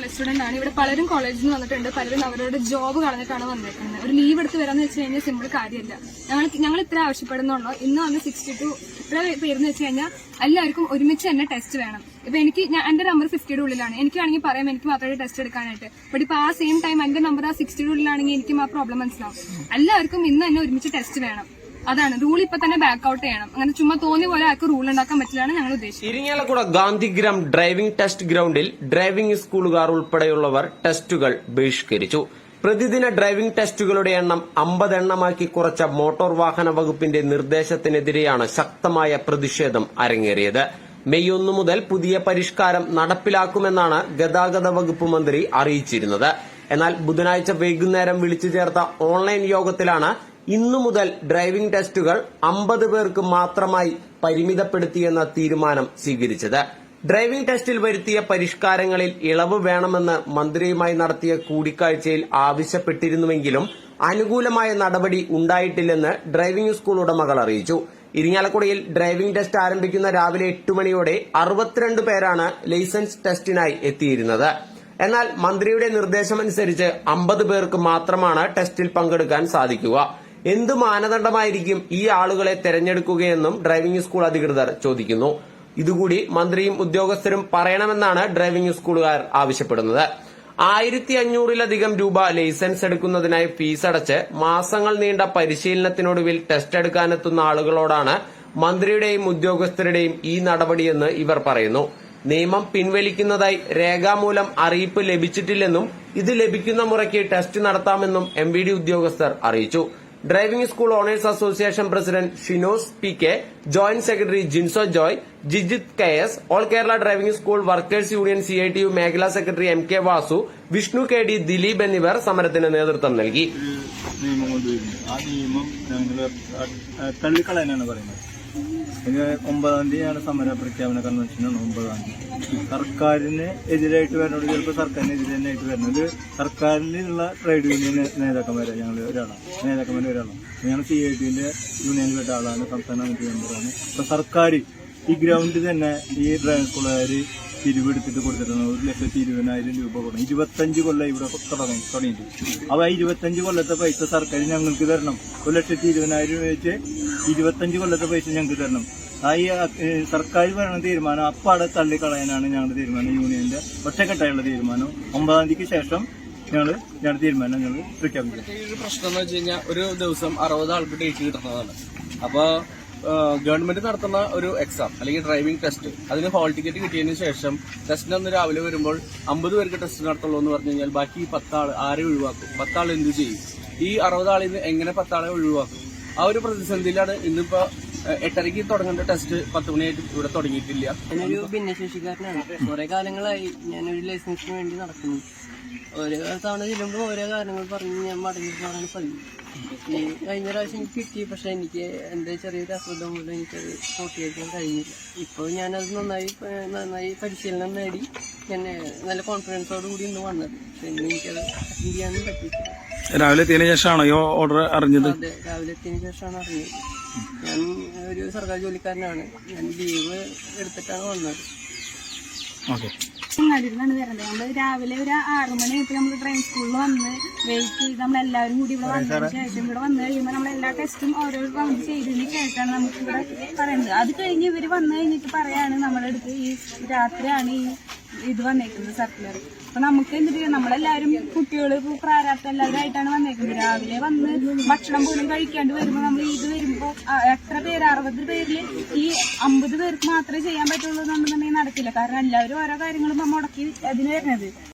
College student ആണ്. ഇവിടെ പലരും കോളേജിൽ നിന്ന് വന്നിട്ടുണ്ട്. പലരും അവരുടെ ജോബ് കളഞ്ഞിട്ടാണ് വന്നേക്കുന്നത്. ഒരു ലീവ് എടുത്ത് വരാമെന്ന് വെച്ച് കഴിഞ്ഞാൽ സിമ്പിൾ കാര്യമില്ല ഞങ്ങൾ ഞങ്ങൾ ഇത്ര ആവശ്യപ്പെടുന്നുള്ളൂ. ഇന്ന് വന്ന് സിക്സ്റ്റി ടു ഇത്ര പേരെന്ന് വെച്ച് കഴിഞ്ഞാൽ എല്ലാവർക്കും ഒരുമിച്ച് തന്നെ ടെസ്റ്റ് വേണം. ഇപ്പൊ എനിക്ക് എന്റെ നമ്പർ ഫിഫ്റ്റിയുടെ ഉള്ളിലാണ്. എനിക്കാണെങ്കിൽ പറയാം എനിക്ക് മാത്രമേ ടെസ്റ്റ് എടുക്കാനായിട്ട്. ബട്ട് ഇപ്പൊ ആ സെയിം ടൈം എന്റെ നമ്പർ ആ സിക്സ്റ്റിയുടെ ഉള്ളിലാണെങ്കിൽ എനിക്കും ആ പ്രോബ്ലം മനസ്സിലാവും. എല്ലാവർക്കും ഇന്ന് തന്നെ ഒരുമിച്ച് ടെസ്റ്റ് വേണം. അതാണ്. റൂൾ ഇപ്പൊ തന്നെ ബാക്ക് ഔട്ട് ചെയ്യണം. അങ്ങനെ ചുമ്മാ തോന്നിയ പോലെ ആൾക്ക് റൂൾ ഉണ്ടാക്കാൻ പറ്റില്ലാണ് ഞങ്ങൾ ഉദ്ദേശിച്ചത് ഇരിങ്ങാലക്കുട ഗാന്ധിഗ്രാം ഡ്രൈവിംഗ് ടെസ്റ്റ് ഗ്രൗണ്ടിൽ ഡ്രൈവിംഗ് സ്കൂളുകാർ ഉൾപ്പെടെയുള്ളവർ ടെസ്റ്റുകൾ ബഹിഷ്കരിച്ചു. പ്രതിദിന ഡ്രൈവിംഗ് ടെസ്റ്റുകളുടെ എണ്ണം അമ്പത് എണ്ണമാക്കി കുറച്ച മോട്ടോർ വാഹന വകുപ്പിന്റെ നിർദ്ദേശത്തിനെതിരെയാണ് ശക്തമായ പ്രതിഷേധം അരങ്ങേറിയത്. മെയ് ഒന്ന് മുതൽ പുതിയ പരിഷ്കാരം നടപ്പിലാക്കുമെന്നാണ് ഗതാഗത വകുപ്പ് മന്ത്രി അറിയിച്ചിരുന്നത്. എന്നാൽ ബുധനാഴ്ച വൈകുന്നേരം വിളിച്ചു ചേർത്ത ഓൺലൈൻ യോഗത്തിലാണ് ഇന്നു മുതൽ ഡ്രൈവിംഗ് ടെസ്റ്റുകൾ അമ്പത് പേർക്ക് മാത്രമായി പരിമിതപ്പെടുത്തിയെന്ന തീരുമാനം സ്വീകരിച്ചത്. ഡ്രൈവിംഗ് ടെസ്റ്റിൽ വരുത്തിയ പരിഷ്കാരങ്ങളിൽ ഇളവ് വേണമെന്ന് മന്ത്രിയുമായി നടത്തിയ കൂടിക്കാഴ്ചയിൽ ആവശ്യപ്പെട്ടിരുന്നുവെങ്കിലും അനുകൂലമായ നടപടി ഉണ്ടായിട്ടില്ലെന്ന് ഡ്രൈവിംഗ് സ്കൂൾ ഉടമകൾ അറിയിച്ചു. ഇരിങ്ങാലക്കുടയിൽ ഡ്രൈവിംഗ് ടെസ്റ്റ് ആരംഭിക്കുന്ന രാവിലെ എട്ട് മണിയോടെ അറുപത്തിരണ്ട് പേരാണ് ലൈസൻസ് ടെസ്റ്റിനായി എത്തിയിരുന്നത്. എന്നാൽ മന്ത്രിയുടെ നിർദ്ദേശമനുസരിച്ച് അമ്പത് പേർക്ക് മാത്രമാണ് ടെസ്റ്റിൽ പങ്കെടുക്കാൻ സാധിക്കുക. എന്ത് മാനദണ്ഡമായിരിക്കും ഈ ആളുകളെ തെരഞ്ഞെടുക്കുകയെന്നും ഡ്രൈവിംഗ് സ്കൂൾ അധികൃതർ ചോദിക്കുന്നു. ഇതുകൂടി മന്ത്രിയും ഉദ്യോഗസ്ഥരും പറയണമെന്നാണ് ഡ്രൈവിംഗ് സ്കൂളുകാർ ആവശ്യപ്പെടുന്നത്. ആയിരത്തി അഞ്ഞൂറിലധികം രൂപ ലൈസൻസ് എടുക്കുന്നതിനായി ഫീസ് അടച്ച് മാസങ്ങൾ നീണ്ട പരിശീലനത്തിനൊടുവിൽ ടെസ്റ്റ് എടുക്കാനെത്തുന്ന ആളുകളോടാണ് മന്ത്രിയുടെയും ഉദ്യോഗസ്ഥരുടെയും ഈ നടപടിയെന്ന് ഇവർ പറയുന്നു. നിയമം പിൻവലിക്കുന്നതായി രേഖാമൂലം അറിയിപ്പ് ലഭിച്ചിട്ടില്ലെന്നും ഇത് ലഭിക്കുന്ന മുറയ്ക്ക് ടെസ്റ്റ് നടത്താമെന്നും എം ഉദ്യോഗസ്ഥർ അറിയിച്ചു. Driving school owners association president Shinos P K joint secretary Jinso Joy Jijith K S all Kerala driving school workers union C I T U മേഖലാ secretary M K Vasu Vishnu K D Dileep എന്നിവർ സമരത്തിന് നേതൃത്വം നൽകി. ആ നിയമം ഞങ്ങൾ തള്ളിക്കളയാനാണ് പറയുന്നത്. ഇത് ഒമ്പതാം തീയതിയാണ് സമര പ്രഖ്യാപന കൺവെൻഷനാണ് ഒമ്പതാം തീയതി. സർക്കാരിന് എതിരായിട്ട് വരുന്നത് ചിലപ്പോൾ സർക്കാരിന് എതിരെ തന്നെയായിട്ട് വരുന്നത്. സർക്കാരിലുള്ള ട്രേഡ് യൂണിയൻ നേതാക്കന്മാരെ ഞങ്ങൾ ഒരാളാണ് നേതാക്കന്മാരെ ഒരാളാണ് ഞങ്ങൾ സി ഐ ടിന്റെ യൂണിയനിൽ പെട്ട ആളാണ് സംസ്ഥാന കമ്മിറ്റി മെമ്പറാണ് അപ്പൊ സർക്കാർ ഈ ഗ്രൗണ്ടിൽ തന്നെ ഈ ഡ്രൈവിംഗ് സ്കൂളുകാർ പിരിവെടുത്തിട്ട് കൊടുത്തിട്ടുണ്ട്. ഒരു ലക്ഷത്തി ഇരുപതിനായിരം രൂപ കൊടുക്കണം. ഇരുപത്തഞ്ച് കൊല്ലം ഇവിടെ തുടങ്ങി തുടങ്ങിയിട്ട്. അപ്പൊ ആ ഇരുപത്തഞ്ച് കൊല്ലത്തെ പൈസ സർക്കാർ ഞങ്ങൾക്ക് തരണം. ഒരു ലക്ഷത്തി ഇരുപതിനായിരം രൂപ വെച്ച് ഇരുപത്തഞ്ച് കൊല്ലത്തെ പൈസ ഞങ്ങൾക്ക് തരണം. ആ ഈ സർക്കാർ പറയുന്ന തീരുമാനം അപ്പാടെ തള്ളിക്കളയാനാണ് ഞങ്ങളുടെ തീരുമാനം യൂണിയന്റെ ഒറ്റക്കെട്ടായുള്ള തീരുമാനം. ഒമ്പതാം തീയതിക്ക് ശേഷം ഞങ്ങൾ ഞങ്ങളുടെ തീരുമാനം ഞങ്ങൾ പ്രഖ്യാപിക്കും. പ്രശ്നം എന്ന് വെച്ച് കഴിഞ്ഞാൽ ഒരു ദിവസം അറുപത് ആൾക്ക് ഡേറ്റ് കിട്ടുന്നതാണ്. അപ്പൊ ഗവൺമെന്റ് നടത്തുന്ന ഒരു എക്സാം അല്ലെങ്കിൽ ഡ്രൈവിംഗ് ടെസ്റ്റ് അതിന് ഹോൾ ടിക്കറ്റ് കിട്ടിയതിന് ശേഷം ടെസ്റ്റിന് അന്ന് രാവിലെ വരുമ്പോൾ അമ്പത് പേർക്ക് ടെസ്റ്റ് നടത്തുള്ളൂ എന്ന് പറഞ്ഞു കഴിഞ്ഞാൽ ബാക്കി പത്താൾ ആരെ ഒഴിവാക്കും? പത്താൾ എന്തു ചെയ്യും? ഈ അറുപതാളിൽ നിന്ന് എങ്ങനെ പത്താളെ ഒഴിവാക്കും? ആ ഒരു പ്രതിസന്ധിയിലാണ് ഇന്നിപ്പോ എട്ടരയ്ക്ക് തുടങ്ങേണ്ട ടെസ്റ്റ് പത്ത് മണിയായിട്ട് ഇവിടെ തുടങ്ങിയിട്ടില്ല. ഞാനൊരു ഭിന്നശേഷിക്കാരനാണ്. കുറെ കാലങ്ങളായി ഞാനൊരു ലൈസൻസിന് വേണ്ടി നടക്കുന്നു. ഓരോ തവണ ചെല്ലുമ്പോൾ ഓരോ കാരണങ്ങൾ പറഞ്ഞ് ഞാൻ മടങ്ങി പതിവ്. ഈ കഴിഞ്ഞ പ്രാവശ്യം എനിക്ക് കിട്ടി പക്ഷെ എനിക്ക് എന്റെ ചെറിയൊരു അസുഖം മൂലം എനിക്കത് പൂർത്തിയാക്കാൻ കഴിഞ്ഞില്ല. ഇപ്പോൾ ഞാനത് നന്നായി നന്നായി പരിശീലനം നേടി ഞാൻ നല്ല കോൺഫിഡൻസോട് കൂടി ഇന്ന് വന്നത്. പക്ഷെ ഇന്ന് എനിക്കത് അറ്റൻഡ് ചെയ്യാനും പറ്റിയിട്ടില്ല. രാവിലെ എത്തിയതിനു ശേഷമാണോ ഈ ഓർഡർ അറിഞ്ഞത്? അതെ രാവിലെ എത്തിയതിനു ശേഷമാണ് അറിഞ്ഞത്. ഞാൻ ഒരു സർക്കാർ ജോലിക്കാരനാണ്. ഞാൻ ലീവ് എടുത്തിട്ടാണ് വന്നത്. ഓക്കെ. അങ്ങാടിയിലാണ് വരുന്നത്. നമ്മൾ രാവിലെ ഒരു ആറു മണിയായപ്പോൾ നമ്മൾ ട്രെയിൻ സ്കൂളിൽ വന്ന് വെയിറ്റ് ചെയ്ത് നമ്മൾ എല്ലാവരും കൂടി ഇവിടെ വന്നതിന് ശേഷം ഇവിടെ വന്നു കഴിയുമ്പോൾ നമ്മൾ എല്ലാ ടെസ്റ്റും ഓരോ റൗണ്ട് ചെയ്തതിന് ശേഷമാണ് നമുക്ക് ഇവിടെ പറയുന്നത്. അത് കഴിഞ്ഞ് ഇവർ വന്നു കഴിഞ്ഞിട്ട് പറയാണ് നമ്മുടെ അടുത്ത് ഈ രാത്രിയാണ് ഈ ഇത് വന്നേക്കുന്നത് സർക്കുലർ അപ്പൊ നമുക്ക് എന്ത് ചെയ്യാം? നമ്മളെല്ലാവരും കുട്ടികൾ പ്രാരാബ്ദം എല്ലാവരും ആയിട്ടാണ് വന്നേക്കുന്നത്. രാവിലെ വന്ന് ഭക്ഷണം പോലും കഴിക്കാണ്ട് വരുമ്പോൾ നമ്മൾ ഇത് വരുമ്പോൾ എത്ര പേര്? അറുപത് പേരിൽ ഈ അമ്പത് പേർക്ക് മാത്രമേ ചെയ്യാൻ പറ്റുള്ളൂ എന്നുണ്ടെന്നുണ്ടെങ്കിൽ നടക്കില്ല. കാരണം എല്ലാവരും ഓരോ കാര്യങ്ങളും മുടക്കി അതിന് വരുന്നത്.